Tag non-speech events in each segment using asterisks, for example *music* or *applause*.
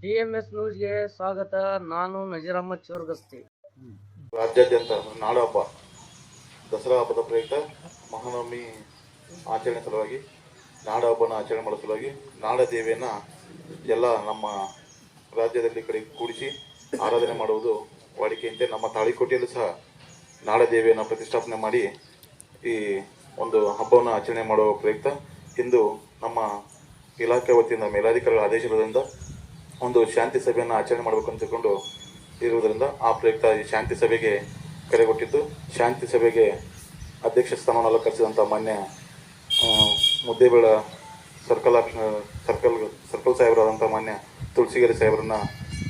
D M S ನ್ಯೂಸ್ಗೆ ಸ್ವಾಗತ. ನಾನು ನಜೀರ್ ಅಹಮದ್ ಚೋರ್ಗಸ್ತಿ. ರಾಜ್ಯಾದ್ಯಂತ ನಾಡ ಹಬ್ಬ. ದಸರಾ ಹಬ್ಬದ ಪ್ರಯುಕ್ತ ಮಹಾನವಮಿ ಆಚರಣೆ ಸಲುವಾಗಿ ನಾಡ ಹಬ್ಬನ ಆಚರಣೆ ಮಾಡೋ ಸಲುವಾಗಿ ನಾಡ ದೇವಿಯನ್ನು ಎಲ್ಲ ನಮ್ಮ ರಾಜ್ಯದಲ್ಲಿ ಕಡೆ ಕೂಡಿಸಿ ಆರಾಧನೆ ಮಾಡುವುದು ವಾಡಿಕೆಯಂತೆ. ನಮ್ಮ ತಾಳಿಕೋಟೆಯಲ್ಲೂ ಸಹ ನಾಡ ದೇವಿಯನ್ನು ಪ್ರತಿಷ್ಠಾಪನೆ ಮಾಡಿ ಈ ಒಂದು ಹಬ್ಬವನ್ನು ಆಚರಣೆ ಮಾಡುವ ಪ್ರಯುಕ್ತ. ಇಂದು ನಮ್ಮ ಇಲಾಖೆ ವತಿಯಿಂದ ಮೇಲಾಧಿಕಾರಿಗಳ ಆದೇಶದಿಂದ ಒಂದು ಶಾಂತಿ ಸಭೆಯನ್ನು ಆಚರಣೆ ಮಾಡಬೇಕು ಅಂತಕೊಂಡು ಇರುವುದರಿಂದ ಆ ಪ್ರಯುಕ್ತ ಈ ಶಾಂತಿ ಸಭೆಗೆ ಕರೆ ಕೊಟ್ಟಿದ್ದು. ಶಾಂತಿ ಸಭೆಗೆ ಅಧ್ಯಕ್ಷ ಸ್ಥಾನವನ್ನು ಅಲಂಕರಿಸಿದಂಥ ಮಾನ್ಯ ಮುದ್ದೇಬೇಳ ಸರ್ಕಲ್ ಸರ್ಕಲ್ ಸರ್ಕಲ್ ಸಾಹೇಬರಾದಂಥ ಮಾನ್ಯ ತುಳಸಿಗೇರಿ ಸಾಹೇಬರನ್ನ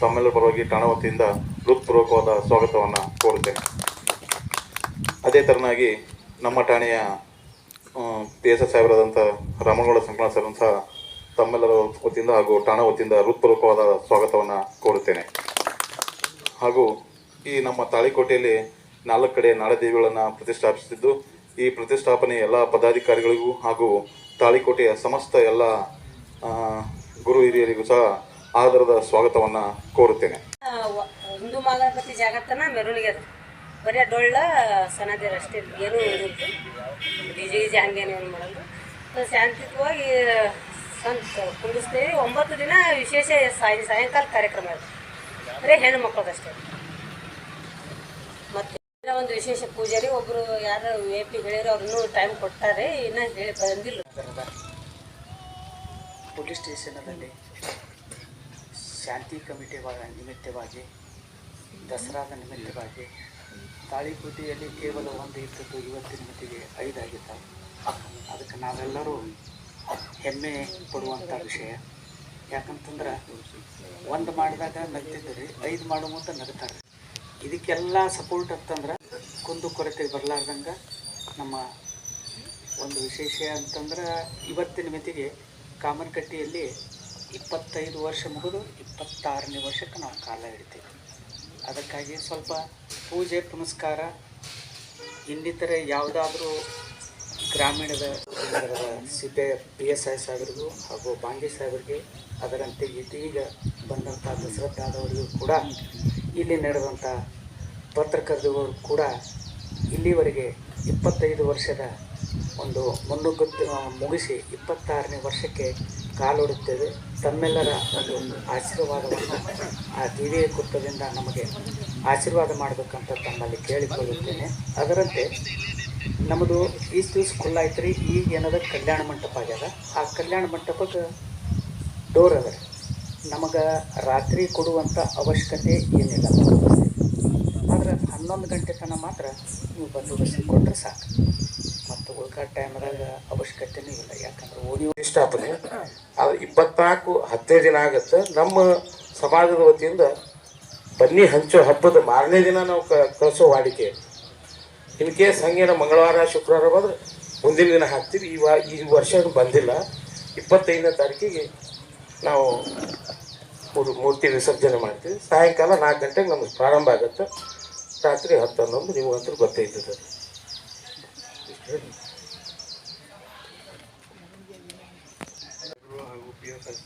ತಮ್ಮೆಲ್ಲರ ಪರವಾಗಿ ಠಾಣಾ ವತಿಯಿಂದ ಹೃತ್ಪೂರ್ವಕವಾದ ಸ್ವಾಗತವನ್ನು ಕೋರುತ್ತೇನೆ. ಅದೇ ಥರನಾಗಿ ನಮ್ಮ ಠಾಣೆಯ ಪಿ ಎಸ್ ಎಸ್ ಸಾಹೇಬರಾದಂಥ ರಾಮನಗೌಡ ಸಂಕಲನ ಸಹ ತಮ್ಮೆಲ್ಲರ ವತಿಯಿಂದ ಹಾಗೂ ಠಾಣಾ ವತಿಯಿಂದ ಹೃತ್ಪೂರ್ವಕವಾದ ಸ್ವಾಗತವನ್ನು ಕೋರುತ್ತೇನೆ. ಹಾಗೂ ಈ ನಮ್ಮ ತಾಳಿಕೋಟೆಯಲ್ಲಿ ನಾಲ್ಕು ಕಡೆ ನಾಡದೇವಿಗಳನ್ನು ಪ್ರತಿಷ್ಠಾಪಿಸುತ್ತಿದ್ದು, ಈ ಪ್ರತಿಷ್ಠಾಪನೆ ಎಲ್ಲ ಪದಾಧಿಕಾರಿಗಳಿಗೂ ಹಾಗೂ ತಾಳಿಕೋಟೆಯ ಸಮಸ್ತ ಎಲ್ಲ ಗುರು ಹಿರಿಯರಿಗೂ ಸಹ ಆಧಾರದ ಸ್ವಾಗತವನ್ನು ಕೋರುತ್ತೇನೆ. ಹಿಂದೂ ಮಾಲಾಪತಿ ಜಾಗತ್ತನ ಮೆರವಣಿಗೆ ಬರೀ ಡೊಳ್ಳ ಸನದಿರ ಅಷ್ಟೇ ಏನೂ ಡಿಜೆ ಮಾಡೋದು. ಶಾಂತಿಯುತವಾಗಿ ಸಂತ. ಒಂಬತ್ತು ದಿನ ವಿಶೇಷ ಸಾಯ, ಸಾಯಂಕಾಲ ಕಾರ್ಯಕ್ರಮ ಅದು ಬರೀ ಹೆಣ್ಣು ಮಕ್ಕಳದಷ್ಟೇ ಮತ್ತು ಒಂದು ವಿಶೇಷ ಪೂಜಾರಿ ಒಬ್ಬರು ಯಾರು ಎ ಪಿ ಹೇಳಿರೋ ಅವ್ರನ್ನೂ ಟೈಮ್ ಕೊಡ್ತಾರೆ. ಇನ್ನೂ ಹೇಳಿ ಬಂದಿಲ್ಲ. ಪೊಲೀಸ್ ಸ್ಟೇಷನಲ್ಲಿ ಶಾಂತಿ ಕಮಿಟಿ ನಿಮಿತ್ತವಾಗಿ, ದಸರಾದ ನಿಮಿತ್ತವಾಗಿ ತಾಳಿಕೋಟೆಯಲ್ಲಿ ಕೇವಲ ಒಂದು ಇದ್ದದ್ದು ಇವತ್ತಿನ ಮಟ್ಟಿಗೆ ಐದಾಗಿದ್ದಾವೆ. ಅದಕ್ಕೆ ನಾವೆಲ್ಲರೂ ಹೆಮ್ಮೆ ಪಡುವಂಥ ವಿಷಯ. ಯಾಕಂತಂದ್ರೆ ಒಂದು ಮಾಡಿದಾಗ ನಗ್ತಿದ್ರಿ ಐದು ಮಾಡೋ ಮುಂದೆ ನಗ್ತಾರೆ. ಇದಕ್ಕೆಲ್ಲ ಸಪೋರ್ಟ್ ಅಂತಂದ್ರೆ ಕುಂದು ಕೊರತೆ ಬರಲಾರ್ದಂಗೆ ನಮ್ಮ ಒಂದು ವಿಶೇಷ ಅಂತಂದ್ರೆ ಇವತ್ತಿನ ಮಿತಿಗೆ ಕಾಮನಕಟ್ಟಿಯಲ್ಲಿ ಇಪ್ಪತ್ತೈದು ವರ್ಷ ಮುಗಿದು ಇಪ್ಪತ್ತಾರನೇ ವರ್ಷಕ್ಕೆ ನಾವು ಕಾಲ ಇಡ್ತೀವಿ ಅದಕ್ಕಾಗಿ ಸ್ವಲ್ಪ ಪೂಜೆ ಪುನಸ್ಕಾರ, ಇನ್ನಿತರೆ ಯಾವುದಾದ್ರೂ ಗ್ರಾಮೀಣದ ಸಿದ್ದ ಪಿ ಎಸ್ ಐ ಸಾಹೇಬರಿಗೂ ಹಾಗೂ ಬಾಂಗಿ ಸಾಹೇಬರಿಗೆ ಅದರಂತೆ ಇದೀಗ ಬಂದಂಥ ದಸರತ್ತಾದವರಿಗೂ ಕೂಡ ಇಲ್ಲಿ ನಡೆದಂಥ ಪತ್ರಕರ್ತರು ಕೂಡ ಇಲ್ಲಿವರೆಗೆ ಇಪ್ಪತ್ತೈದು ವರ್ಷದ ಒಂದು ಮುನ್ನುಗ್ಗುತ್ತ ಮುಗಿಸಿ ಇಪ್ಪತ್ತಾರನೇ ವರ್ಷಕ್ಕೆ ಕಾಲೊಡುತ್ತೇವೆ ತಮ್ಮೆಲ್ಲರ ಒಂದು ಆಶೀರ್ವಾದವನ್ನು ಆ ದೇವಿಯ ಕೃತದಿಂದ ನಮಗೆ ಆಶೀರ್ವಾದ ಮಾಡಬೇಕಂತ ತಮ್ಮಲ್ಲಿ ಕೇಳಿಕೊಳ್ಳುತ್ತೇನೆ. ಅದರಂತೆ ನಮ್ಮದು ಈಸ್ಟ್ ಸ್ಕೂಲ್ ಆಯ್ತು ರೀ ಈಗ ಏನದ ಕಲ್ಯಾಣ ಮಂಟಪ ಆಗ್ಯದ. ಆ ಕಲ್ಯಾಣ ಮಂಟಪಕ್ಕೆ ಡೋರ್ ಅದ ರೀ. ನಮಗೆ ರಾತ್ರಿ ಕೊಡುವಂಥ ಅವಶ್ಯಕತೆ ಏನಿಲ್ಲ. ಆದರೆ ಹನ್ನೊಂದು ಗಂಟೆ ತನಕ ಮಾತ್ರ ನೀವು ಬಂದೋಬಸ್ತಿ ಕೊಟ್ಟರೆ ಸಾಕು. ಮತ್ತು ಉಳ್ಕಾದ ಟೈಮ್ದಾಗ ಅವಶ್ಯಕತೆನೂ ಇಲ್ಲ. ಯಾಕಂದ್ರೆ ಓದಿ ಇಷ್ಟ ಆಗ್ತದೆ ಅದು ಇಪ್ಪತ್ನಾಲ್ಕು ಹದಿನೈದು ದಿನ ಆಗುತ್ತೆ. ನಮ್ಮ ಸಮಾಜದ ವತಿಯಿಂದ ಬನ್ನಿ ಹಂಚೋ ಹಬ್ಬದ ಮಾರನೇ ದಿನ ನಾವು ಕಳಿಸೋ ವಾಡಿಕೆ. ಇನ್ ಕೇಸ್ ಹಂಗೇನ ಮಂಗಳವಾರ, ಶುಕ್ರವಾರ ಬಂದ್ರೆ ಮುಂದಿನ ದಿನ ಹಾಕ್ತೀವಿ. ಈ ವಾ ಈ ವರ್ಷ ಬಂದಿಲ್ಲ. ಇಪ್ಪತ್ತೈದನೇ ತಾರೀಕಿಗೆ ನಾವು ಮೂರು- ಮೂರ್ತಿ ವಿಸರ್ಜನೆ ಮಾಡ್ತೀವಿ. ಸಾಯಂಕಾಲ ನಾಲ್ಕು ಗಂಟೆಗೆ ನಮಗೆ ಪ್ರಾರಂಭ ಆಗುತ್ತೆ. ರಾತ್ರಿ ಹತ್ತು ಹನ್ನೊಂದು ನಿಮಗಂತೂ ಗೊತ್ತೇ ಇದ್ದದ್ದು ಅದು. ಹಾಗೂ ಪಿ ಎಸ್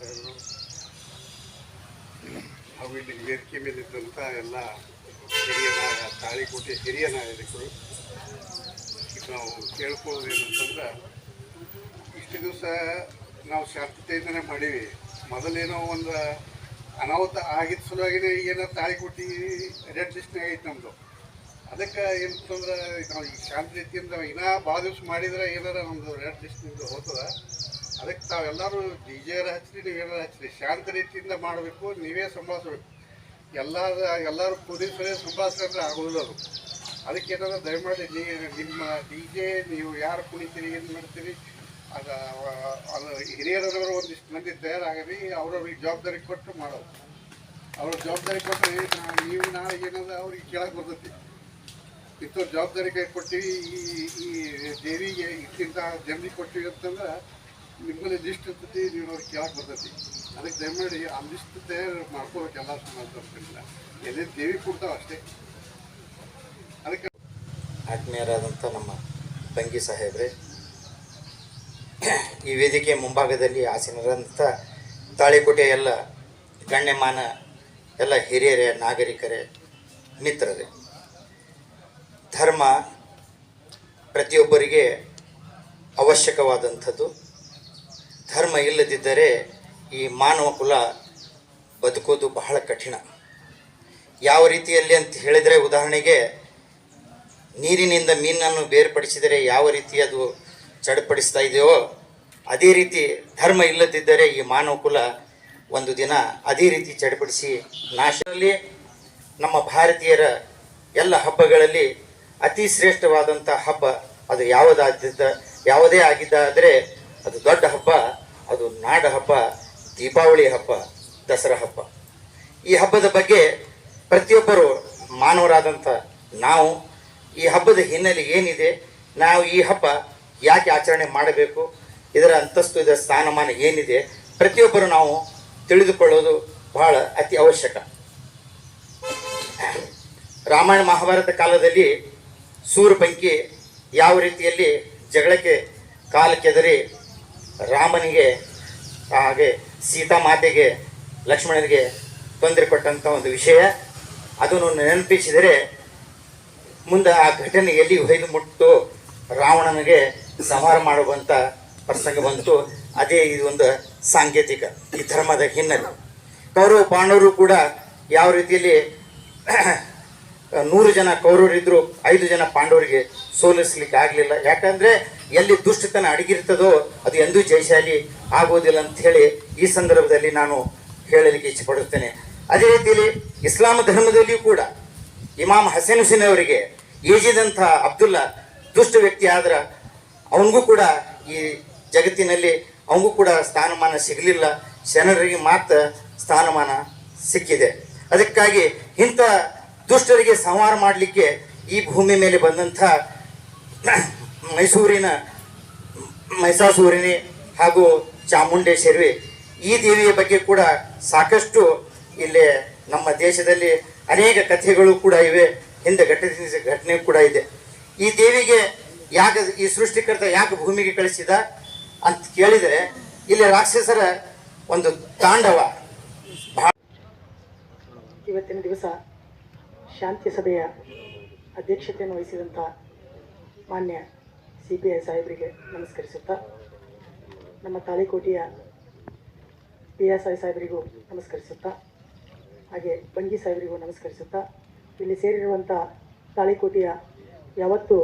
ಹಾಗೂ ಇಲ್ಲಿ ಮೇಲಿದ್ದಂಥ ಎಲ್ಲ ಹಿರಿಯ ನಾಯ, ತಾಳಿಕೋಟೆ ಹಿರಿಯ ನಾಯಕರು ನಾವು ಕೇಳ್ಕೊಳ್ಳೋದು ಏನಂತಂದ್ರೆ ಇಷ್ಟು ದಿವಸ ನಾವು ಶಾಂತತೆಯಿಂದನೇ ಮಾಡೀವಿ. ಮೊದಲೇನೋ ಒಂದು ಅನಾಹುತ ಆಗಿದ್ದ ಸಲುವಾಗಿನೇ ಏನೋ ಕೊಟ್ಟಿ ರೆಡ್ ಲಿಸ್ಟ್ ಐತೆ ನಮ್ಮದು ಅದಕ್ಕೆ ಏನಂತಂದ್ರೆ ನಾವು ಈ ಶಾಂತ ರೀತಿಯಿಂದ ಇನ್ನೂ ಭಾಳ ದಿವಸ ಮಾಡಿದ್ರೆ ಏನಾರ ನಮ್ಮದು ರೆಡ್ ಲಿಸ್ಟ್ನಿಂದ ಹೋಗ್ತದ ಅದಕ್ಕೆ ತಾವೆಲ್ಲರೂ ಡಿ ಜೆರ ಹಚ್ಚಿರಿ ನೀವೇನಾರ ಹಚ್ಚಿರಿ ಶಾಂತ ರೀತಿಯಿಂದ ಮಾಡಬೇಕು, ನೀವೇ ಸಂಭಾಳಿಸ್ಬೇಕು. ಎಲ್ಲಾರ, ಎಲ್ಲರೂ ಪೊಲೀಸರೇ ಸಂಭಾಳಿಸ್ಕೊಂಡ್ರೆ ಆಗೋದಿಲ್ಲ ಅದು. ಅದಕ್ಕೆ ಏನಂದ್ರೆ ದಯಮಾಡಿ ನಿಮ್ಮ ಡಿ ಜೆ ನೀವು ಯಾರು ಕುಣಿತೀರಿ, ಏನು ಮಾಡ್ತೀರಿ, ಅದು ಅದು ಹಿರಿಯರವರು ಒಂದಿಷ್ಟು ಮಂದಿ ತಯಾರಾಗಲಿ ಅವ್ರವ್ರಿಗೆ ಜವಾಬ್ದಾರಿ ಕೊಟ್ಟು ಮಾಡೋದು. ಅವ್ರ ಜವಾಬ್ದಾರಿ ಕೊಟ್ಟರೆ ನೀವು ನಾಳೆ ಏನಾದ್ರು ಅವ್ರಿಗೆ ಕೇಳಕ್ಕೆ ಬರ್ತೈತಿ. ಇಂಥವ್ರ ಜವಾಬ್ದಾರಿ ಕೈ ಕೊಟ್ಟಿವಿ ಈ ಈ ದೇವಿಗೆ ಇಂತಿಂಥ ಜನರಿಗೆ ಕೊಟ್ಟಿವಿ ಅಂತಂದ್ರೆ ನಿಮ್ಮಲ್ಲಿ ಲಿಸ್ಟ್ ಇರ್ತೈತಿ, ನೀವು ಅವ್ರಿಗೆ ಕೇಳಕ್ಕೆ ಬರ್ತೈತಿ. ಅದಕ್ಕೆ ದಯಮಾಡಿ ಆ ಲಿಸ್ಟ್ ತಯಾರು ಮಾಡ್ಕೋಬೇಕು ಎಲ್ಲ ಸಮಾಜದವ್ರಿಗೆಲ್ಲ ಎಲ್ಲಿ ದೇವಿ ಕೊಡ್ತಾವ ಅಷ್ಟೇ. ಆತ್ಮೀಯರಾದಂಥ ನಮ್ಮ ತಂಗಿ ಸಾಹೇಬ್ರೆ, ಈ ವೇದಿಕೆ ಮುಂಭಾಗದಲ್ಲಿ ಆಸೀನರಾದಂಥ ತಾಳಿಕೋಟೆ ಎಲ್ಲ ಗಣ್ಯಮಾನ, ಎಲ್ಲ ಹಿರಿಯರೇ, ನಾಗರಿಕರೇ, ಮಿತ್ರರೇ, ಧರ್ಮ ಪ್ರತಿಯೊಬ್ಬರಿಗೆ ಅವಶ್ಯಕವಾದಂಥದ್ದು. ಧರ್ಮ ಇಲ್ಲದಿದ್ದರೆ ಈ ಮಾನವ ಕುಲ ಬದುಕೋದು ಬಹಳ ಕಠಿಣ. ಯಾವ ರೀತಿಯಲ್ಲಿ ಅಂತ ಹೇಳಿದರೆ ಉದಾಹರಣೆಗೆ ನೀರಿನಿಂದ ಮೀನನ್ನು ಬೇರ್ಪಡಿಸಿದರೆ ಯಾವ ರೀತಿ ಅದು ಚಡಪಡಿಸ್ತಾ ಇದೆಯೋ, ಅದೇ ರೀತಿ ಧರ್ಮ ಇಲ್ಲದಿದ್ದರೆ ಈ ಮಾನವ ಕುಲ ಒಂದು ದಿನ ಅದೇ ರೀತಿ ಚಡಪಡಿಸಿ ನಾಶದಲ್ಲಿ ನಮ್ಮ ಭಾರತೀಯರ ಎಲ್ಲ ಹಬ್ಬಗಳಲ್ಲಿ ಅತಿ ಶ್ರೇಷ್ಠವಾದಂಥ ಹಬ್ಬ ಅದು ಯಾವುದಾದ ಯಾವುದೇ ಆಗಿದ್ದಾದರೆ ಅದು ದೊಡ್ಡ ಹಬ್ಬ, ಅದು ನಾಡ ಹಬ್ಬ, ದೀಪಾವಳಿ ಹಬ್ಬ, ದಸರಾ ಹಬ್ಬ. ಈ ಹಬ್ಬದ ಬಗ್ಗೆ ಪ್ರತಿಯೊಬ್ಬರು ಮಾನವರಾದಂಥ ನಾವು ಈ ಹಬ್ಬದ ಹಿನ್ನೆಲೆ ಏನಿದೆ, ನಾವು ಈ ಹಬ್ಬ ಯಾಕೆ ಆಚರಣೆ ಮಾಡಬೇಕು, ಇದರ ಅಂತಸ್ತು, ಇದರ ಸ್ಥಾನಮಾನ ಏನಿದೆ, ಪ್ರತಿಯೊಬ್ಬರು ನಾವು ತಿಳಿದುಕೊಳ್ಳೋದು ಬಹಳ ಅತಿ ಅವಶ್ಯಕ. ರಾಮಾಯಣ ಮಹಾಭಾರತ ಕಾಲದಲ್ಲಿ ಸೂರ್ಯಪಂಕಿ ಯಾವ ರೀತಿಯಲ್ಲಿ ಜಗಳಕ್ಕೆ ಕಾಲು ಕೆದರಿ ರಾಮನಿಗೆ, ಹಾಗೆ ಸೀತಾ ಮಾತೆಗೆ, ಲಕ್ಷ್ಮಣನಿಗೆ ತೊಂದರೆ ಕೊಟ್ಟಂಥ ಒಂದು ವಿಷಯ, ಅದನ್ನು ನೆನಪಿಸಿದರೆ ಮುಂದೆ ಆ ಘಟನೆ ಎಲ್ಲಿ ಹೊಯ್ದು ಮುಟ್ಟು ರಾವಣನಿಗೆ ಸಂಹಾರ ಮಾಡುವಂಥ ಪ್ರಸಂಗ ಬಂತು. ಅದೇ ಇದು ಒಂದು ಸಾಂಕೇತಿಕ, ಈ ಧರ್ಮದ ಹಿನ್ನೆಲೆ. ಕೌರವ ಪಾಂಡವರು ಕೂಡ ಯಾವ ರೀತಿಯಲ್ಲಿ *clears throat* ನೂರು ಜನ ಕೌರವರಿದ್ರು, ಐದು ಜನ ಪಾಂಡವರಿಗೆ ಸೋಲಿಸ್ಲಿಕ್ಕೆ ಆಗಲಿಲ್ಲ. ಯಾಕಂದರೆ ಎಲ್ಲಿ ದುಷ್ಟತನ ಅಡಗಿರ್ತದೋ ಅದು ಎಂದೂ ಜಯಶಾಲಿ ಆಗೋದಿಲ್ಲ ಅಂತ ಹೇಳಿ ಈ ಸಂದರ್ಭದಲ್ಲಿ ನಾನು ಹೇಳಲಿಕ್ಕೆ ಇಚ್ಛೆಪಡುತ್ತೇನೆ. ಅದೇ ರೀತಿಯಲ್ಲಿ ಇಸ್ಲಾಂ ಧರ್ಮದಲ್ಲಿಯೂ ಕೂಡ ಇಮಾಮ್ ಹಸೇನ್ ಹುಸೇನ್ ಅವರಿಗೆ ಏಜಿದಂಥ ಅಬ್ದುಲ್ಲಾ ದುಷ್ಟ ವ್ಯಕ್ತಿ ಆದ್ರೆ ಅವನಿಗೂ ಕೂಡ ಈ ಜಗತ್ತಿನಲ್ಲಿ ಅವನಿಗೂ ಕೂಡ ಸ್ಥಾನಮಾನ ಸಿಗಲಿಲ್ಲ. ಶರಣರಿಗೆ ಮಾತ್ರ ಸ್ಥಾನಮಾನ ಸಿಕ್ಕಿದೆ. ಅದಕ್ಕಾಗಿ ಇಂಥ ದುಷ್ಟರಿಗೆ ಸಂಹಾರ ಮಾಡಲಿಕ್ಕೆ ಈ ಭೂಮಿ ಮೇಲೆ ಬಂದಂಥ *clears throat* ಮೈಸೂರಿನ ಮೈಸಾಸೂರಿನಿ ಹಾಗೂ ಚಾಮುಂಡೇಶ್ವರಿ ಈ ದೇವಿಯ ಬಗ್ಗೆ ಕೂಡ ಸಾಕಷ್ಟು ಇಲ್ಲಿ ನಮ್ಮ ದೇಶದಲ್ಲಿ ಅನೇಕ ಕಥೆಗಳು ಕೂಡ ಇವೆ, ಹಿಂದೆ ಘಟನೆ ಘಟನೆ ಕೂಡ ಇದೆ. ಈ ದೇವಿಗೆ ಯಾಕೆ, ಈ ಸೃಷ್ಟಿಕರ್ತ ಯಾಕೆ ಭೂಮಿಗೆ ಕಳಿಸಿದ ಅಂತ ಕೇಳಿದರೆ, ಇಲ್ಲಿ ರಾಕ್ಷಸರ ಒಂದು ತಾಂಡವ ಇವತ್ತಿನ ದಿವಸ ಶಾಂತಿ ಸಭೆಯ ಅಧ್ಯಕ್ಷತೆಯನ್ನು ವಹಿಸಿದಂಥ ಮಾನ್ಯ ಸಿ ಪಿ ಐ ಸಾಹೇಬರಿಗೆ ನಮಸ್ಕರಿಸುತ್ತಾ, ನಮ್ಮ ತಾಳಿಕೋಟೆಯ ಪಿ ಎಸ್ ಐ ಸಾಹೇಬರಿಗೂ ನಮಸ್ಕರಿಸುತ್ತಾ ಹಾಗೆ ಬಂಗಿ ಸಾಹೇಬರಿಗೂ ನಮಸ್ಕರಿಸುತ್ತಾ, ಇಲ್ಲಿ ಸೇರಿರುವಂಥ ತಾಳಿಕೋಟೆಯ ಯಾವತ್ತು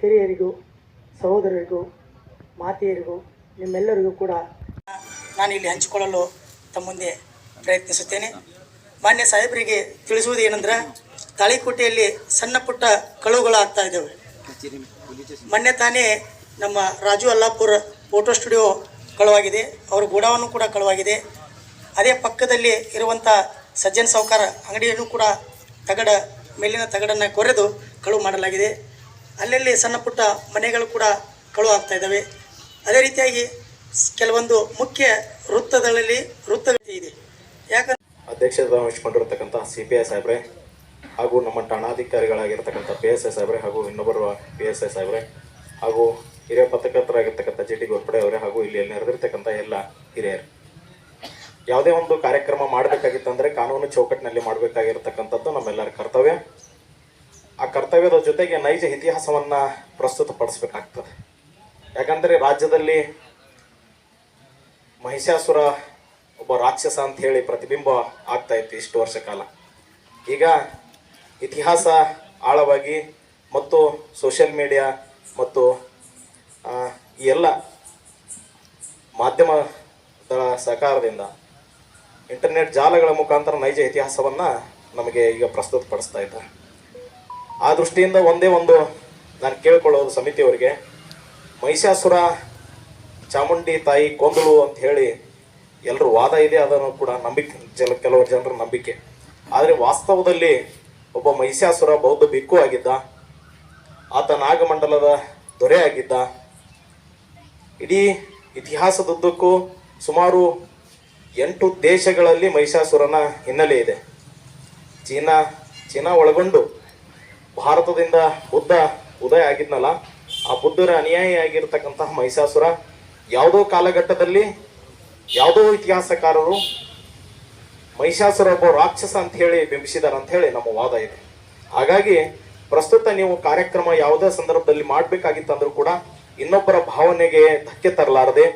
ಹಿರಿಯರಿಗೂ, ಸಹೋದರರಿಗೂ, ಮಾತೆಯರಿಗೂ, ನಿಮ್ಮೆಲ್ಲರಿಗೂ ಕೂಡ ನಾನು ಇಲ್ಲಿ ಹಂಚಿಕೊಳ್ಳಲು ತಮ್ಮ ಮುಂದೆ ಪ್ರಯತ್ನಿಸುತ್ತೇನೆ. ಮಾನ್ಯ ಸಾಹೇಬರಿಗೆ ತಿಳಿಸುವುದು ಏನಂದ್ರೆ ತಾಳಿಕೋಟೆಯಲ್ಲಿ ಸಣ್ಣ ಪುಟ್ಟ ಕಳುವುಗಳು ಆಗ್ತಾ ಇದ್ದಾವೆ. ಮೊನ್ನೆ ತಾನೇ ನಮ್ಮ ರಾಜು ಅಲ್ಲಾಪುರ ಫೋಟೋ ಸ್ಟುಡಿಯೋ ಕಳುವಾಗಿದೆ. ಅವರ ಗೋಡಾವನ್ನು ಕೂಡ ಕಳುವಾಗಿದೆ. ಅದೇ ಪಕ್ಕದಲ್ಲಿ ಇರುವಂಥ ಸಜ್ಜನ್ ಸಾವುಕಾರ ಅಂಗಡಿಯನ್ನು ಕೂಡ ತಗಡ, ಮೇಲಿನ ತಗಡನ್ನು ಕೊರೆದು ಕಳುವು ಮಾಡಲಾಗಿದೆ. ಅಲ್ಲಲ್ಲಿ ಸಣ್ಣ ಪುಟ್ಟ ಮನೆಗಳು ಕೂಡ ಕಳುವು ಆಗ್ತಾ ಇದ್ದಾವೆ. ಅದೇ ರೀತಿಯಾಗಿ ಕೆಲವೊಂದು ಮುಖ್ಯ ವೃತ್ತಗಳಲ್ಲಿ ವೃತ್ತ ಇದೆ. ಯಾಕಂದ್ರೆ ಅಧ್ಯಕ್ಷತೆ ವಹಿಸಿಕೊಂಡಿರತಕ್ಕಂಥ ಸಿ ಪಿ ಐ ಸಾಹೇಬ್ರೆ ಹಾಗೂ ನಮ್ಮ ಠಾಣಾಧಿಕಾರಿಗಳಾಗಿರ್ತಕ್ಕಂಥ ಪಿ ಎಸ್ ಐ ಸಾಹೇಬ್ರೆ ಹಾಗೂ ಇನ್ನೊಬ್ಬರು ಪಿ ಎಸ್ ಐ ಸಾಹೇಬ್ರೆ ಹಾಗೂ ಹಿರಿಯ ಪತ್ರಕರ್ತರಾಗಿರ್ತಕ್ಕಂಥ ಜಿ ಟಿ ಗೋರ್ಪಡೆ ಅವರೇ ಹಾಗೂ ಇಲ್ಲಿ ನೆರೆದಿರ್ತಕ್ಕಂಥ ಎಲ್ಲ ಹಿರಿಯರು. ಯಾವುದೇ ಒಂದು ಕಾರ್ಯಕ್ರಮ ಮಾಡಬೇಕಾಗಿತ್ತಂದ್ರೆ ಕಾನೂನು ಚೌಕಟ್ಟಿನಲ್ಲಿ ಮಾಡಬೇಕಾಗಿರ್ತಕ್ಕಂಥದ್ದು ನಮ್ಮೆಲ್ಲರ ಕರ್ತವ್ಯ. ಆ ಕರ್ತವ್ಯದ ಜೊತೆಗೆ ನೈಜ ಇತಿಹಾಸವನ್ನ ಪ್ರಸ್ತುತಪಡಿಸ್ಬೇಕಾಗ್ತದೆ. ಯಾಕಂದರೆ ರಾಜ್ಯದಲ್ಲಿ ಮಹಿಷಾಸುರ ಒಬ್ಬ ರಾಕ್ಷಸ ಅಂತ ಹೇಳಿ ಪ್ರತಿಬಿಂಬ ಆಗ್ತಾ ಇತ್ತು ಇಷ್ಟು ವರ್ಷ ಕಾಲ. ಈಗ ಇತಿಹಾಸ ಆಳವಾಗಿ ಮತ್ತು ಸೋಷಿಯಲ್ ಮೀಡಿಯಾ ಮತ್ತು ಈ ಎಲ್ಲ ಮಾಧ್ಯಮದ ಸಹಕಾರದಿಂದ ಇಂಟರ್ನೆಟ್ ಜಾಲಗಳ ಮುಖಾಂತರ ನೈಜ ಇತಿಹಾಸವನ್ನು ನಮಗೆ ಈಗ ಪ್ರಸ್ತುತಪಡಿಸ್ತಾ ಇದ್ದಾರೆ. ಆ ದೃಷ್ಟಿಯಿಂದ ಒಂದೇ ಒಂದು ನಾನು ಕೇಳ್ಕೊಳ್ಳೋದು ಸಮಿತಿಯವರಿಗೆ, ಮಹಿಷಾಸುರ, ಚಾಮುಂಡಿ ತಾಯಿ ಕೊಂದಳು ಅಂತ ಹೇಳಿ ಎಲ್ಲರೂ ವಾದ ಇದೆ, ಅದನ್ನು ಕೂಡ ನಂಬಿಕೆ, ಜನ, ಕೆಲವರು ಜನರ ನಂಬಿಕೆ. ಆದರೆ ವಾಸ್ತವದಲ್ಲಿ ಒಬ್ಬ ಮಹಿಷಾಸುರ ಬೌದ್ಧ ಬಿಕ್ಕು ಆಗಿದ್ದ, ಆತ ನಾಗಮಂಡಲದ ದೊರೆ ಆಗಿದ್ದ ಇಡೀ ಇತಿಹಾಸದುದ್ದಕ್ಕೂ ಸುಮಾರು ಎಂಟು ದೇಶಗಳಲ್ಲಿ ಮಹಿಷಾಸುರನ ಹಿನ್ನೆಲೆ ಇದೆ. ಚೀನಾ ಚೀನಾ ಒಳಗೊಂಡು ಭಾರತದಿಂದ ಬುದ್ಧ ಉದಯ ಆಗಿದ್ನಲ್ಲ, ಆ ಬುದ್ಧರ ಅನುಯಾಯಿ ಆಗಿರ್ತಕ್ಕಂತಹ ಮಹಿಷಾಸುರ ಯಾವುದೋ ಕಾಲಘಟ್ಟದಲ್ಲಿ, ಯಾವುದೋ ಇತಿಹಾಸಕಾರರು ಮಹಿಷಾಸುರ ಒಬ್ಬ ರಾಕ್ಷಸ ಅಂತ ಹೇಳಿ ಬಿಂಬಿಸಿದಾರ ಅಂತ ಹೇಳಿ ನಮ್ಮ ವಾದ ಇದೆ. ಹಾಗಾಗಿ ಪ್ರಸ್ತುತ ನೀವು ಕಾರ್ಯಕ್ರಮ ಯಾವುದೇ ಸಂದರ್ಭದಲ್ಲಿ ಮಾಡಬೇಕಾಗಿತ್ತಂದ್ರೂ ಕೂಡ ಇನ್ನೊಬ್ಬರ ಭಾವನೆಗೆ ಧಕ್ಕೆ ತರಲಾರದೆ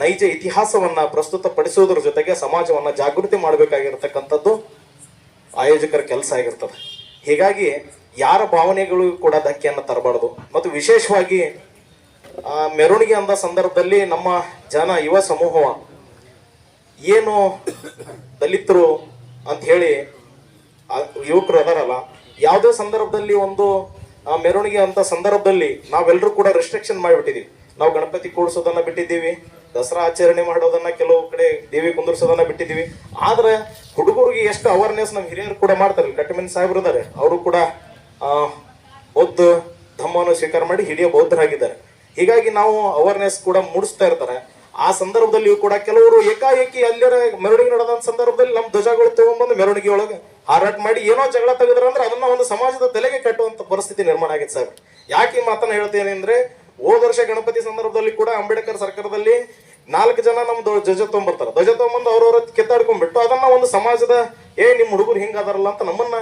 ನೈಜ ಇತಿಹಾಸವನ್ನ ಪ್ರಸ್ತುತ ಪಡಿಸುವುದರ ಜೊತೆಗೆ ಸಮಾಜವನ್ನ ಜಾಗೃತಿ ಮಾಡಬೇಕಾಗಿರ್ತಕ್ಕಂಥದ್ದು ಆಯೋಜಕರ ಕೆಲಸ ಆಗಿರ್ತದೆ. ಹೀಗಾಗಿ ಯಾರ ಭಾವನೆಗಳು ಕೂಡ ಧಕ್ಕೆಯನ್ನು ತರಬಾರದು. ಮತ್ತು ವಿಶೇಷವಾಗಿ ಮೆರವಣಿಗೆ ಅಂದ ಸಂದರ್ಭದಲ್ಲಿ ನಮ್ಮ ಜನ ಯುವ ಸಮೂಹ ಏನು ದಲಿತರು ಅಂತ ಹೇಳಿ ಯುವಕರು ಅದಾರಲ್ಲ, ಯಾವುದೇ ಸಂದರ್ಭದಲ್ಲಿ ಒಂದು ಮೆರವಣಿಗೆ ಅಂತ ಸಂದರ್ಭದಲ್ಲಿ ನಾವೆಲ್ಲರೂ ಕೂಡ ರೆಸ್ಟ್ರಿಕ್ಷನ್ ಮಾಡಿಬಿಟ್ಟಿದ್ದೀವಿ ನಾವು ಗಣಪತಿ ಕೂಡಿಸೋದನ್ನ ಬಿಟ್ಟಿದ್ದೀವಿ. ದಸರಾ ಆಚರಣೆ ಮಾಡೋದನ್ನ ಕೆಲವು ಕಡೆ ದೇವಿ ಕುಂದರ್ಸೋದನ್ನ ಬಿಟ್ಟಿದ್ದೀವಿ. ಆದ್ರೆ ಹುಡುಗರಿಗೆ ಎಷ್ಟು ಅವೇರ್ನೆಸ್ ನಮ್ಮ ಹಿರಿಯರು ಕೂಡ ಮಾಡ್ತಾರೆ. ಕಟ್ಟಮನ್ ಸಾಹೇಬ್ರು ಇದ್ದಾರೆ. ಅವರು ಕೂಡ ಬೌದ್ಧ ಧಮ್ಮವನ್ನು ಸ್ವೀಕಾರ ಮಾಡಿ ಹಿರಿಯ ಬೌದ್ಧರಾಗಿದ್ದಾರೆ. ಹೀಗಾಗಿ ನಾವು ಅವೇರ್ನೆಸ್ ಕೂಡ ಮೂಡಿಸ್ತಾ ಇರ್ತಾರೆ. ಆ ಸಂದರ್ಭದಲ್ಲಿಯೂ ಕೂಡ ಕೆಲವರು ಏಕಾಏಕಿ ಅಲ್ಲಿರ ಮೆರವಣಿಗೆ ನಡೆದ ಸಂದರ್ಭದಲ್ಲಿ ನಮ್ಮ ಧ್ವಜಗಳು ತಗೊಂಡ್ಬಂದು ಮೆರವಣಿಗೆ ಒಳಗೆ ಹಾರಾಟ ಮಾಡಿ ಏನೋ ಜಗಳ ತೆಗೆದ್ರ ಅಂದ್ರೆ ಅದನ್ನ ಒಂದು ಸಮಾಜದ ತಲೆಗೆ ಕಟ್ಟುವಂತ ಪರಿಸ್ಥಿತಿ ನಿರ್ಮಾಣ ಆಗಿದೆ ಸರ್ ಯಾಕೆ ಈ ಮಾತನ್ನ ಹೇಳ್ತೇನೆ ಅಂದ್ರೆ ಹೋದ ವರ್ಷ ಗಣಪತಿ ಸಂದರ್ಭದಲ್ಲಿ ಕೂಡ ಅಂಬೇಡ್ಕರ್ ಸರ್ಕಾರದಲ್ಲಿ ನಾಲ್ಕು ಜನ ನಮ್ಮ ಧ್ವ- ಧ್ವಜ ತಗೊಂಡ್ಬರ್ತಾರೆ ಧ್ವಜ ತೊಗೊಂಬಂದು ಅವ್ರವ್ರ ಕಿತ್ತಾಡ್ಕೊಂಡ್ಬಿಟ್ಟು ಅದನ್ನ ಒಂದು ಸಮಾಜದ, ಏ ನಿಮ್ಮ ಹುಡುಗರು ಹಿಂಗಾದಾರಲ್ಲ ಅಂತ ನಮ್ಮನ್ನ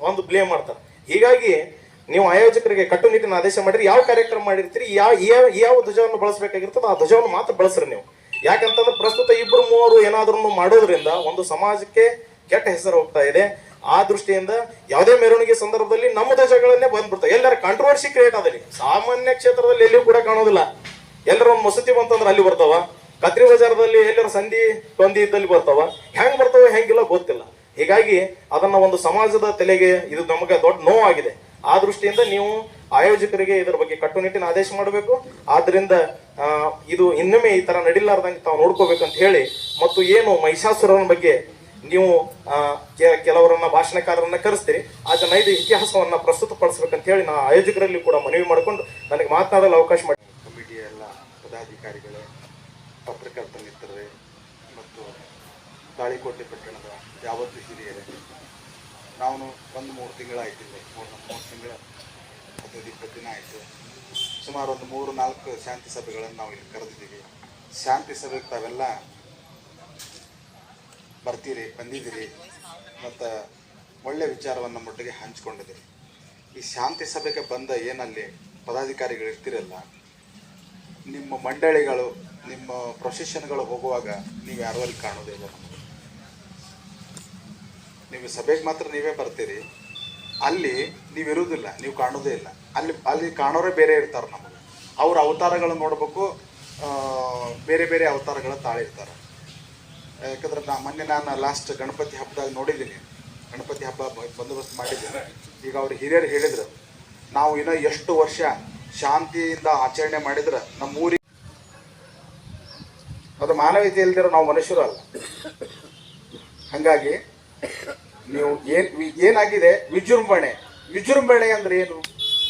ಒಂದು ಬ್ಲೇಮ್ ಮಾಡ್ತಾರೆ. ಹೀಗಾಗಿ ನೀವು ಆಯೋಜಕರಿಗೆ ಕಟ್ಟುನಿಟ್ಟಿನ ಆದೇಶ ಮಾಡಿರಿ, ಯಾವ ಕಾರ್ಯಕ್ರಮ ಮಾಡಿರ್ತೀರಿ ಯಾವ ಯಾವ ಧ್ವಜವನ್ನು ಬಳಸಬೇಕಾಗಿರ್ತದೆ ಆ ಧ್ವಜವನ್ನು ಮಾತ್ರ ಬಳಸ್ರಿ ನೀವು. ಯಾಕಂತಂದ್ರೆ ಪ್ರಸ್ತುತ ಇಬ್ಬರು ಮೂವರು ಏನಾದ್ರೂ ಮಾಡೋದ್ರಿಂದ ಒಂದು ಸಮಾಜಕ್ಕೆ ಕೆಟ್ಟ ಹೆಸರು ಹೋಗ್ತಾ ಇದೆ. ಆ ದೃಷ್ಟಿಯಿಂದ ಯಾವುದೇ ಮೆರವಣಿಗೆ ಸಂದರ್ಭದಲ್ಲಿ ನಮ್ಮ ಧ್ವಜಗಳನ್ನೇ ಬಂದ್ಬಿಡ್ತಾವೆ. ಎಲ್ಲರ ಕಾಂಟ್ರವರ್ಸಿ ಕ್ರಿಯೇಟ್ ಆದಲ್ಲಿ. ಸಾಮಾನ್ಯ ಕ್ಷೇತ್ರದಲ್ಲಿ ಎಲ್ಲಿಯೂ ಕೂಡ ಕಾಣೋದಿಲ್ಲ. ಎಲ್ಲರ ಮಸೂತಿ ಬಂತಂದ್ರೆ ಅಲ್ಲಿ ಬರ್ತಾವ? ಕತ್ರಿ ಬಜಾರದಲ್ಲಿ ಎಲ್ಲರ ಸಂಧಿ ಕೊಂದಿ ಇದ್ದಲ್ಲಿ ಬರ್ತಾವ? ಹೆಂಗ್ ಬರ್ತಾವ ಹೆಂಗಿಲ್ಲ ಗೊತ್ತಿಲ್ಲ. ಹೀಗಾಗಿ ಅದನ್ನ ಒಂದು ಸಮಾಜದ ತಲೆಗೆ ಇದು ನಮಗೆ ದೊಡ್ಡ ನೋವಾಗಿದೆ. ಆ ದೃಷ್ಟಿಯಿಂದ ನೀವು ಆಯೋಜಕರಿಗೆ ಇದರ ಬಗ್ಗೆ ಕಟ್ಟುನಿಟ್ಟಿನ ಆದೇಶ ಮಾಡಬೇಕು. ಆದ್ರಿಂದ ಇದು ಇನ್ನೊಮ್ಮೆ ಈ ತರ ನಡಿಲಾರ್ದಂಗೆ ತಾವು ಅಂತ ಹೇಳಿ ಮತ್ತು ಏನು ಮಹಿಷಾಸುರನ ಬಗ್ಗೆ ನೀವು ಕೆಲವರನ್ನ ಭಾಷಣಕಾರರನ್ನ ಕರೆಸ್ತೀರಿ ಆ ಇದು ಇತಿಹಾಸವನ್ನ ಪ್ರಸ್ತುತಪಡಿಸ್ಬೇಕಂತ ಹೇಳಿ ನಾ ಆಯೋಜಕರಲ್ಲಿ ಕೂಡ ಮನವಿ ಮಾಡಿಕೊಂಡು ನನಗೆ ಮಾತನಾಡಲು ಅವಕಾಶ ಮಾಡಿ ಪದಾಧಿಕಾರಿಗಳೇ ಪತ್ರಕರ್ತ ಮಿತ್ರರೇ ಮತ್ತು ತಾಳಿಕೋಟೆ ಪಟ್ಟಣದ ಯಾವತ್ತು ಹಿರಿಯರೇ. ನಾವು ಒಂದು ಮೂರು ತಿಂಗಳಾಯ್ತಿದ್ದೆ ಮೂರು ಮೂರು ತಿಂಗಳ ಹದಿನೈದು ಇಪ್ಪತ್ತು ದಿನ ಆಯಿತು. ಸುಮಾರು ಒಂದು ಮೂರು ನಾಲ್ಕು ಶಾಂತಿ ಸಭೆಗಳನ್ನು ನಾವು ಇಲ್ಲಿ ಕರೆದಿದ್ದೀವಿ. ಶಾಂತಿ ಸಭೆಗೆ ತಾವೆಲ್ಲ ಬರ್ತೀರಿ, ಬಂದಿದ್ದೀರಿ ಮತ್ತು ಒಳ್ಳೆಯ ವಿಚಾರವನ್ನು ಮಟ್ಟಿಗೆ ಹಂಚ್ಕೊಂಡಿದ್ದೀರಿ. ಈ ಶಾಂತಿ ಸಭೆಗೆ ಬಂದ ಏನಲ್ಲಿ ಪದಾಧಿಕಾರಿಗಳು ಇರ್ತಿರಲ್ಲ ನಿಮ್ಮ ಮಂಡಳಿಗಳು, ನಿಮ್ಮ ಪ್ರೊಸೆಷನ್ಗಳು ಹೋಗುವಾಗ ನೀವು ಯಾರು ಅಲ್ಲಿ ಕಾಣೋದೇ ಇಲ್ಲ ನಮಗೆ ನೀವು ಸಭೆಗೆ ಮಾತ್ರ ನೀವೇ ಬರ್ತೀರಿ. ಅಲ್ಲಿ ನೀವಿರುವುದಿಲ್ಲ ನೀವು ಕಾಣೋದೇ ಇಲ್ಲ. ಅಲ್ಲಿ ಅಲ್ಲಿ ಕಾಣೋರೇ ಬೇರೆ ಇರ್ತಾರೆ ನಮಗೆ. ಅವ್ರ ಅವತಾರಗಳು ನೋಡಬೇಕು ಬೇರೆ ಬೇರೆ ಅವತಾರಗಳ ತಾಳಿರ್ತಾರೆ ಯಾಕಂದ್ರೆ ನಾ, ಮೊನ್ನೆ ನಾನು ಲಾಸ್ಟ್ ಗಣಪತಿ ಹಬ್ಬದಾಗ ನೋಡಿದ್ದೀನಿ. ಗಣಪತಿ ಹಬ್ಬ ಬಂದೋಬಸ್ತ್ ಮಾಡಿದ್ದೀನಿ. ಈಗ ಅವ್ರು ಹಿರಿಯರು ಹೇಳಿದ್ರು, ನಾವು ಇನ್ನೂ ಎಷ್ಟು ವರ್ಷ ಶಾಂತಿಯಿಂದ ಆಚರಣೆ ಮಾಡಿದ್ರೆ ನಮ್ಮ ಊರಿಗೆ ಅದು ಮಾನವೀಯತೆ ಇಲ್ದಿರೋ ನಾವು ಮನುಷ್ಯರು ಅಲ್ಲ. ಹಾಗಾಗಿ ನೀವು ಏನ್ ಏನಾಗಿದೆ ವಿಜೃಂಭಣೆ. ವಿಜೃಂಭಣೆ ಅಂದ್ರೆ ಏನು?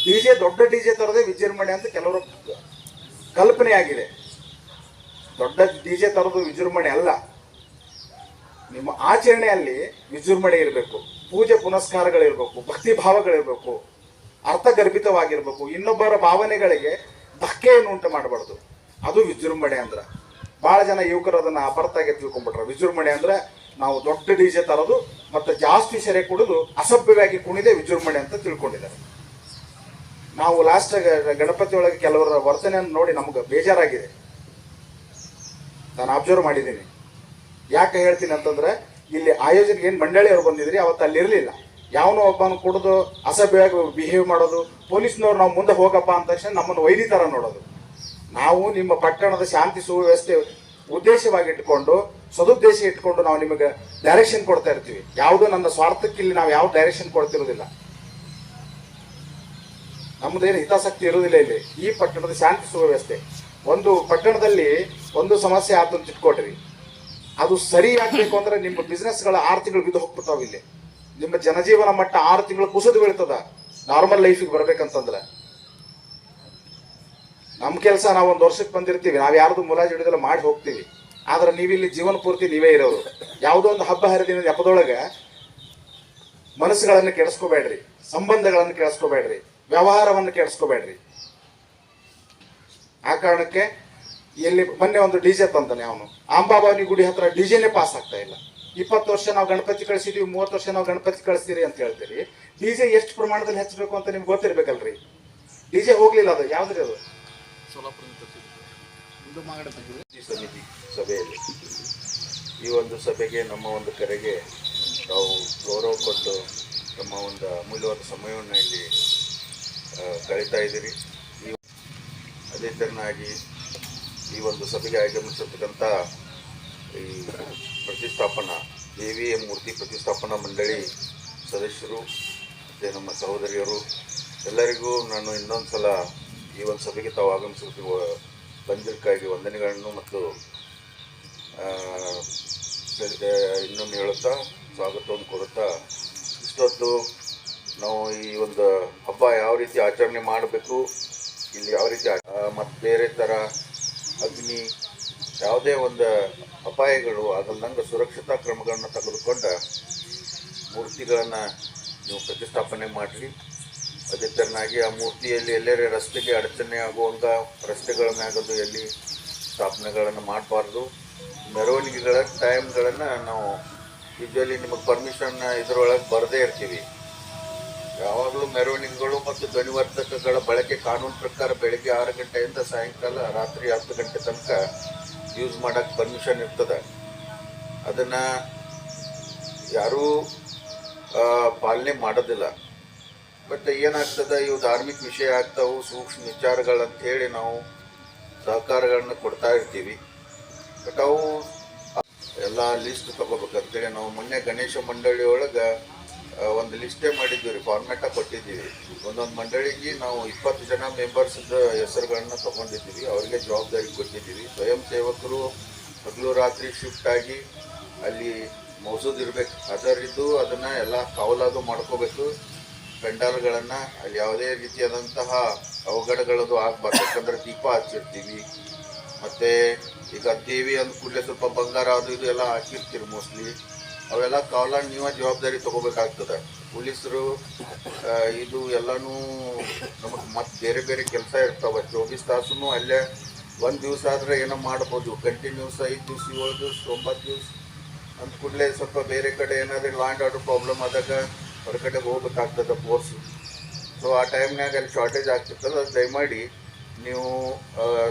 ಡಿ ಜೆ ದೊಡ್ಡ ಡಿ ಜೆ ತರದೇ ವಿಜೃಂಭಣೆ ಅಂತ ಕೆಲವರು ಕಲ್ಪನೆ ಆಗಿದೆ. ದೊಡ್ಡ ಡಿ ಜೆ ತರೋದು ವಿಜೃಂಭಣೆ ಅಲ್ಲ. ನಿಮ್ಮ ಆಚರಣೆಯಲ್ಲಿ ವಿಜೃಂಭಣೆ ಇರಬೇಕು. ಪೂಜೆ ಪುನಸ್ಕಾರಗಳಿರಬೇಕು, ಭಕ್ತಿ ಭಾವಗಳಿರ್ಬೇಕು. ಅರ್ಥಗರ್ಭಿತವಾಗಿರ್ಬೇಕು. ಇನ್ನೊಬ್ಬರ ಭಾವನೆಗಳಿಗೆ ಧಕ್ಕೆಯನ್ನು ಉಂಟು ಮಾಡಬಾರ್ದು. ಅದು ವಿಜೃಂಭಣೆ ಅಂದ್ರೆ. ಭಾಳ ಜನ ಯುವಕರು ಅದನ್ನ ಅಪರ್ಥಾಗಿ ತಿಳ್ಕೊಂಡ್ಬಿಟ್ರೆ. ವಿಜೃಂಭಣೆ ಅಂದ್ರೆ ನಾವು ದೊಡ್ಡ ಡಿ ಜೆ ತರೋದು ಮತ್ತೆ ಜಾಸ್ತಿ ಸೆರೆ ಕುಡಿದು ಅಸಭ್ಯವಾಗಿ ಕುಣಿದೆ ವಿಜೃಂಭಣೆ ಅಂತ ತಿಳ್ಕೊಂಡಿದ್ದಾರೆ. ನಾವು ಲಾಸ್ಟ್ ಗಣಪತಿ ಒಳಗೆ ಕೆಲವರ ವರ್ತನೆಯನ್ನು ನೋಡಿ ನಮ್ಗೆ ಬೇಜಾರಾಗಿದೆ. ನಾನು ಅಬ್ಸರ್ವ್ ಮಾಡಿದ್ದೀನಿ. ಯಾಕೆ ಹೇಳ್ತೀನಿ ಅಂತಂದ್ರೆ, ಇಲ್ಲಿ ಆಯೋಜನೆಗೆ ಏನು ಮಂಡಳಿಯವರು ಬಂದಿದ್ರಿ, ಅವತ್ತು ಅಲ್ಲಿ ಇರಲಿಲ್ಲ. ಯಾವನೋ ಒಬ್ಬನ ಕುಡಿದು ಅಸಭ್ಯವಾಗಿ ಬಿಹೇವ್ ಮಾಡೋದು, ಪೊಲೀಸ್ನವ್ರು ನಾವು ಮುಂದೆ ಹೋಗಪ್ಪ ಅಂದ ತಕ್ಷಣ ನಮ್ಮನ್ನು ವೈರಿ ಥರ ನೋಡೋದು. ನಾವು ನಿಮ್ಮ ಪಟ್ಟಣದ ಶಾಂತಿ ಸುವ್ಯವಸ್ಥೆ ಉದ್ದೇಶವಾಗಿ ಇಟ್ಕೊಂಡು ಸದುದ್ದೇಶ ಇಟ್ಕೊಂಡು ನಾವು ನಿಮಗೆ ಡೈರೆಕ್ಷನ್ ಕೊಡ್ತಾ ಇರ್ತೀವಿ. ಯಾವುದೋ ನನ್ನ ಸ್ವಾರ್ಥಕ್ಕೆ ಇಲ್ಲಿ ನಾವು ಯಾವ ಡೈರೆಕ್ಷನ್ ಕೊಡ್ತಿರೋದಿಲ್ಲ ನಮ್ಮದೇನು ಹಿತಾಸಕ್ತಿ ಇರುವುದಿಲ್ಲ ಇಲ್ಲಿ. ಈ ಪಟ್ಟಣದ ಶಾಂತಿ ಸುವ್ಯವಸ್ಥೆ. ಒಂದು ಪಟ್ಟಣದಲ್ಲಿ ಒಂದು ಸಮಸ್ಯೆ ಆತಂತ ಇಟ್ಕೊಟ್ರಿ ಅದು ಸರಿ ಆಗ್ಬೇಕು ಅಂದ್ರೆ ನಿಮ್ಮ ಬಿಸ್ನೆಸ್ಗಳ ಗಳ ತಿಂಗಳು ಬಿದ್ದು ಹೋಗ್ಬಿಡ್ತಾವೆ ಇಲ್ಲಿ. ನಿಮ್ಮ ಜನಜೀವನ ಮಟ್ಟ ಆರು ತಿಂಗಳು ಕುಸಿದು ಬೀಳ್ತದ? ನಾರ್ಮಲ್ ಲೈಫಿಗೆ ಬರ್ಬೇಕಂತಂದ್ರೆ. ನಮ್ಮ ಕೆಲಸ ನಾವು ಒಂದು ವರ್ಷಕ್ಕೆ ಬಂದಿರ್ತೀವಿ. ನಾವು ಯಾರ್ದು ಮುಲಾಜಿ ಹಿಡಿದ್ರೆ ಮಾಡಿ ಹೋಗ್ತೀವಿ. ಆದ್ರೆ ನೀವಿಲ್ಲಿ ಜೀವನ ಪೂರ್ತಿ ನೀವೇ ಇರೋರು ಯಾವುದೋ ಒಂದು ಹಬ್ಬ ಹರಿದಿನ ಹಬ್ಬದೊಳಗೆ ಮನಸ್ಸುಗಳನ್ನು ಕೆಡಿಸ್ಕೋಬೇಡ್ರಿ. ಸಂಬಂಧಗಳನ್ನು ಕೆಡಿಸ್ಕೋಬೇಡ್ರಿ. ವ್ಯವಹಾರವನ್ನು ಕೆಡಿಸ್ಕೋಬೇಡ್ರಿ. ಆ ಕಾರಣಕ್ಕೆ ಎಲ್ಲಿ, ಮೊನ್ನೆ ಒಂದು ಡಿಜೆ ತಂತಾನೆ ಅವನು. ಅಂಬಾಬಾನಿ ಗುಡಿ ಹತ್ರ ಡಿಜೆನೇ ಪಾಸ್ ಆಗ್ತಾ ಇಲ್ಲ. ಇಪ್ಪತ್ತು ವರ್ಷ ನಾವು ಗಣಪತಿ ಕಳಿಸಿದೀವಿ ಮೂವತ್ತು ವರ್ಷ ನಾವು ಗಣಪತಿ ಕಳಿಸ್ತೀರಿ ಅಂತ ಹೇಳ್ತೀರಿ. ಡಿ ಜೆ ಎಷ್ಟು ಪ್ರಮಾಣದಲ್ಲಿ ಹೆಚ್ಚಬೇಕು ಅಂತ ನಿಮ್ಗೆ ಗೊತ್ತಿರ್ಬೇಕಲ್ರಿ? ಡಿ ಜೆ ಹೋಗ್ಲಿಲ್ಲ ಅದು ಯಾವ್ದ್ರಿ ಅದು? ಸಮಿತಿ ಸಭೆಯಲ್ಲಿ ಈ ಒಂದು ಸಭೆಗೆ ನಮ್ಮ ಒಂದು ಕರೆಗೆ ತಾವು ಗೌರವ ಕೊಟ್ಟು ನಮ್ಮ ಒಂದು ಅಮೂಲ್ಯವಾದ ಸಮಯವನ್ನು ಇಲ್ಲಿ ಕಳೀತಾ ಇದ್ದೀರಿ. ಅದೇ ತೆರನಾಗಿ ಈ ಒಂದು ಸಭೆಗೆ ಆಗಮಿಸಿರ್ತಕ್ಕಂಥ ಈ ಪ್ರತಿಷ್ಠಾಪನಾ ದೇವಿ ಮೂರ್ತಿ ಪ್ರತಿಷ್ಠಾಪನಾ ಮಂಡಳಿ ಸದಸ್ಯರು ಮತ್ತು ನಮ್ಮ ಸಹೋದರಿಯರು, ಎಲ್ಲರಿಗೂ ನಾನು ಇನ್ನೊಂದು ಸಲ ಈ ಒಂದು ಸಭೆಗೆ ತಾವು ಆಗಮಿಸುತ್ತಿರುವ ಬಂದಿರಕ್ಕಾಗಿ ವಂದನೆಗಳನ್ನು ಮತ್ತು ಇನ್ನೊಂದು ಹೇಳುತ್ತಾ, ಸ್ವಾಗತವನ್ನು ಕೊಡುತ್ತಾ ಇಷ್ಟೊತ್ತು ನಾವು ಈ ಒಂದು ಹಬ್ಬ ಯಾವ ರೀತಿ ಆಚರಣೆ ಮಾಡಬೇಕು, ಇಲ್ಲಿ ಯಾವ ರೀತಿ ಮತ್ತು ಬೇರೆ ಥರ ಅಗ್ನಿ ಯಾವುದೇ ಒಂದು ಅಪಾಯಗಳು ಆಗಲ್ದಂಗೆ ಸುರಕ್ಷತಾ ಕ್ರಮಗಳನ್ನು ತೆಗೆದುಕೊಂಡ ಮೂರ್ತಿಗಳನ್ನು ನೀವು ಪ್ರತಿಷ್ಠಾಪನೆ ಮಾಡಿರಿ. ಅದೇ ಥರನಾಗಿ ಆ ಮೂರ್ತಿಯಲ್ಲಿ ಎಲ್ಲರೇ ರಸ್ತೆಗೆ ಅಡಚಣೆ ಆಗುವಂಥ ರಸ್ತೆಗಳ ಮ್ಯಾಗದು ಎಲ್ಲಿ ಸ್ಥಾಪನೆಗಳನ್ನು ಮಾಡಬಾರ್ದು. ಮೆರವಣಿಗೆಗಳ ಟೈಮ್ಗಳನ್ನು ನಾವು ಯೂಶ್ವಲಿ ನಿಮಗೆ ಪರ್ಮಿಷನ್ ಇದರೊಳಗೆ ಬರದೇ ಇರ್ತೀವಿ. ಯಾವಾಗಲೂ ಮೆರವಣಿಗೆಗಳು ಮತ್ತು ಧ್ವನಿವರ್ಧಕಗಳ ಬಳಕೆ ಕಾನೂನು ಪ್ರಕಾರ ಬೆಳಗ್ಗೆ ಆರು ಗಂಟೆಯಿಂದ ಸಾಯಂಕಾಲ ರಾತ್ರಿ ಹತ್ತು ಗಂಟೆ ತನಕ ಯೂಸ್ ಮಾಡೋಕ್ಕೆ ಪರ್ಮಿಷನ್ ಇರ್ತದೆ. ಅದನ್ನು ಯಾರೂ ಪಾಲನೆ ಮಾಡೋದಿಲ್ಲ. ಬಟ್ ಏನಾಗ್ತದೆ, ಇವು ಧಾರ್ಮಿಕ ವಿಷಯ ಆಗ್ತಾವು, ಸೂಕ್ಷ್ಮ ವಿಚಾರಗಳಂಥೇಳಿ ನಾವು ಸಹಕಾರಗಳನ್ನ ಕೊಡ್ತಾ ಇರ್ತೀವಿ. ಬಟ್ ಅವು ಎಲ್ಲ ಲಿಸ್ಟ್ ತಗೋಬೇಕಂತೇಳಿ ನಾವು ಮೊನ್ನೆ ಗಣೇಶ ಮಂಡಳಿಯೊಳಗೆ ಒಂದು ಲಿಸ್ಟೇ ಮಾಡಿದ್ದೀವಿ ರೀ ಫಾರ್ಮ್ಯಾಟ ಕೊಟ್ಟಿದ್ದೀವಿ. ಒಂದೊಂದು ಮಂಡಳಿಗೆ ನಾವು ಇಪ್ಪತ್ತು ಜನ ಮೆಂಬರ್ಸ್ ಹೆಸರುಗಳನ್ನ ತಗೊಂಡಿದ್ದೀವಿ. ಅವರಿಗೆ ಜವಾಬ್ದಾರಿ ಕೊಟ್ಟಿದ್ದೀವಿ. ಸ್ವಯಂ ಸೇವಕರು ಹಗಲು ರಾತ್ರಿ ಶಿಫ್ಟ್ ಆಗಿ ಅಲ್ಲಿ ಮೌಸೂದ್ ಇರಬೇಕು. ಅದರಿದ್ದು ಅದನ್ನು ಎಲ್ಲ ಕಾವಲಾದು ಮಾಡ್ಕೋಬೇಕು. ಪೆಂಡಾಲ್ಗಳನ್ನು ಅಲ್ಲಿ ಯಾವುದೇ ರೀತಿಯಾದಂತಹ ಅವಘಡಗಳದು ಆಗಬಾರ್ದು. ಯಾಕಂದ್ರೆ ದೀಪ ಹಚ್ಚಿರ್ತೀವಿ. ಮತ್ತು ಈಗ ದೇವಿ ಅಂದ ಕೂಡಲೇ ಸ್ವಲ್ಪ ಬಂಗಾರ ಅದು ಇದು ಎಲ್ಲ ಹಾಕಿರ್ತೀರಿ ಮೋಸ್ಟ್ಲಿ ಅವೆಲ್ಲ ಕಾಲ ನೀವೇ ಜವಾಬ್ದಾರಿ ತಗೋಬೇಕಾಗ್ತದೆ. ಪೊಲೀಸರು ಇದು ಎಲ್ಲನೂ ನಮಗೆ ಮತ್ತೆ ಬೇರೆ ಬೇರೆ ಕೆಲಸ ಇರ್ತಾವೆ. ಚೌಬೀಸ್ ತಾಸು ಅಲ್ಲೇ ಒಂದು ದಿವಸ ಆದರೆ ಏನೋ ಮಾಡ್ಬೋದು. ಕಂಟಿನ್ಯೂಸ್ ಐದು ದಿವ್ಸ ಏಳು ದಿವಸ ಒಂಬತ್ತು ದಿವ್ಸ. ಅಂದ ಕೂಡಲೇ ಸ್ವಲ್ಪ ಬೇರೆ ಕಡೆ ಏನಾದರೂ ಲ್ಯಾಂಡ್ ಆರ್ಡರ್ ಪ್ರಾಬ್ಲಮ್ ಆದಾಗ ಹೊರಗಡೆ ಹೋಗ್ಬೇಕಾಗ್ತದೆ ಫೋರ್ಸ್ ಸೊ ಆ ಟೈಮ್ನಾಗ ಅಲ್ಲಿ ಶಾರ್ಟೇಜ್ ಆಗ್ತಿರ್ತದೆ ಅದು ದಯಮಾಡಿ ನೀವು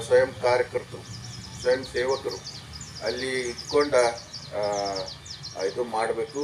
ಸ್ವಯಂ ಕಾರ್ಯಕರ್ತರು ಸ್ವಯಂ ಸೇವಕರು ಅಲ್ಲಿ ಇದ್ಕೊಂಡ ಆ, ಇದು ಮಾಡಬೇಕು.